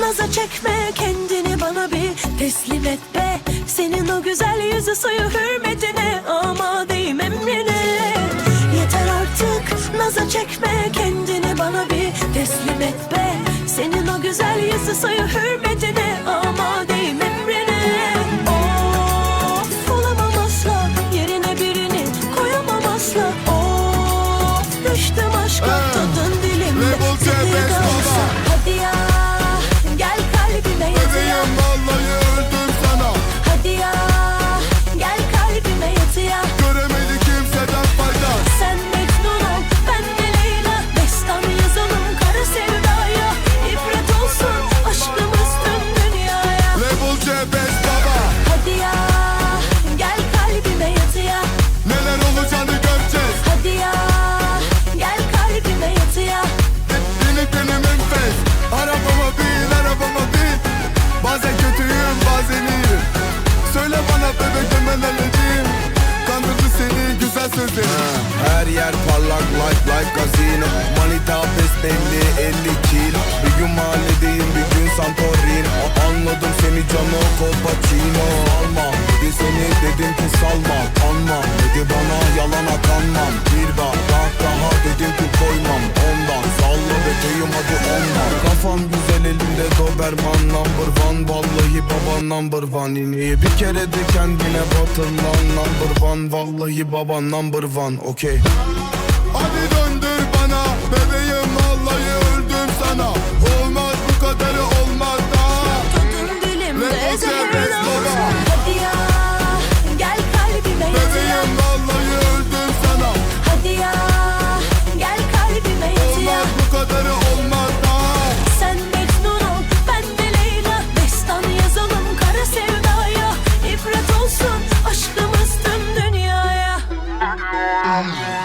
Naza çekme kendini bana bir teslim et be. Senin o güzel yüzü suyu hürmetine Amadeyim emrine Yeter artık naza çekme kendini bana bir teslim et be. Senin o güzel yüzü suyu hürmetine Amadeyim emrine Of olamam asla yerine birini koyamam asla. Of düştüm aşka tadın dilimde Seni Her yer parlak like like gazino Manita besbelli 50 kilo. Bir gün mahalledeyim bir gün Santorini Anladım seni cano Colpacino Alma dedi seni dedim ki salma Kanma dedi bana yalana kanmam Bir daha daha daha dedim ki koymam. Ondan salla bebeğim hadi ondan Kafam güzel elimde Doberman number one. Vallahi baba number one. İneği bir kere de kendine batırlan Number one vallahi baba number one. Okey Hadi döndür bana bebeğim Bam!